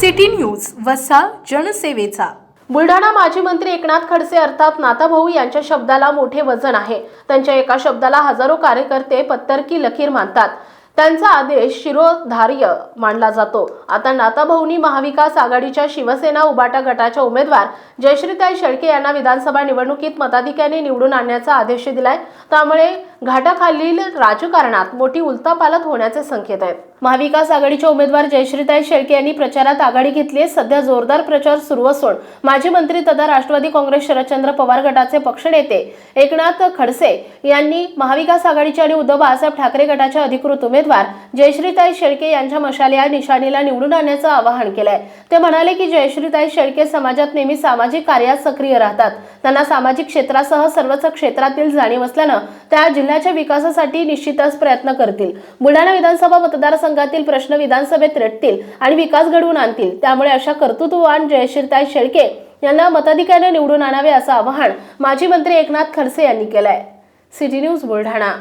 City news वसा जनसेवेचा. बुलढाणा माजी मंत्री एकनाथ खडसे अर्थात नाताभाऊ यांच्या शब्दाला मोठे वजन आहे. त्यांच्या एका शब्दाला हजारो कार्यकर्ते पत्तरकी लखीर लकीर मानतात. त्यांचा आदेश शिरोधार्य मानला जातो. आता नाताभाऊनी महाविकास आघाडीच्या शिवसेना उबाटा गटाच्या उमेदवार जयश्रीताई शेळके यांना विधानसभा निवडणुकीत मताधिक्याने निवडून आणण्याचा आदेश दिलाय. त्यामुळे घाटाखालील राजकारणात मोठी उलतापालत होण्याचे संकेत आहेत. महाविकास आघाडीच्या उमेदवार जयश्रीताई शेळके यांनी प्रचारात आघाडी घेतली आहे सध्या जोरदार प्रचार सुरू असून माजी मंत्री तथा राष्ट्रवादी काँग्रेस शरदचंद्र पवार गटाचे पक्षनेते एकनाथ खडसे यांनी महाविकास आघाडीचे आणि उद्धव बाळासाहेब ठाकरे गटाच्या अधिकृत उमेदवार जयश्रीताई शेळके यांच्या मशाल या निशाणीला निवडून आणण्याचं आवाहन केलंय. ते म्हणाले की जयश्रीताई शेळके समाजात नेहमी सामाजिक कार्यात सक्रिय राहतात. त्यांना सामाजिक क्षेत्रासह सर्वच क्षेत्रातील जाणीव असल्यानं त्या जिल्ह्याच्या विकासासाठी निश्चितच प्रयत्न करतील. बुलढाणा विधानसभा मतदारसंघातील प्रश्न विधानसभेत रटतील आणि विकास घडवून आणतील. त्यामुळे अशा कर्तृत्ववान जयश्रीताई शेळके यांना मताधिकाऱ्याने निवडून आणावे असं आवाहन माजी मंत्री एकनाथ खडसे यांनी केलंय. City news Buldhana.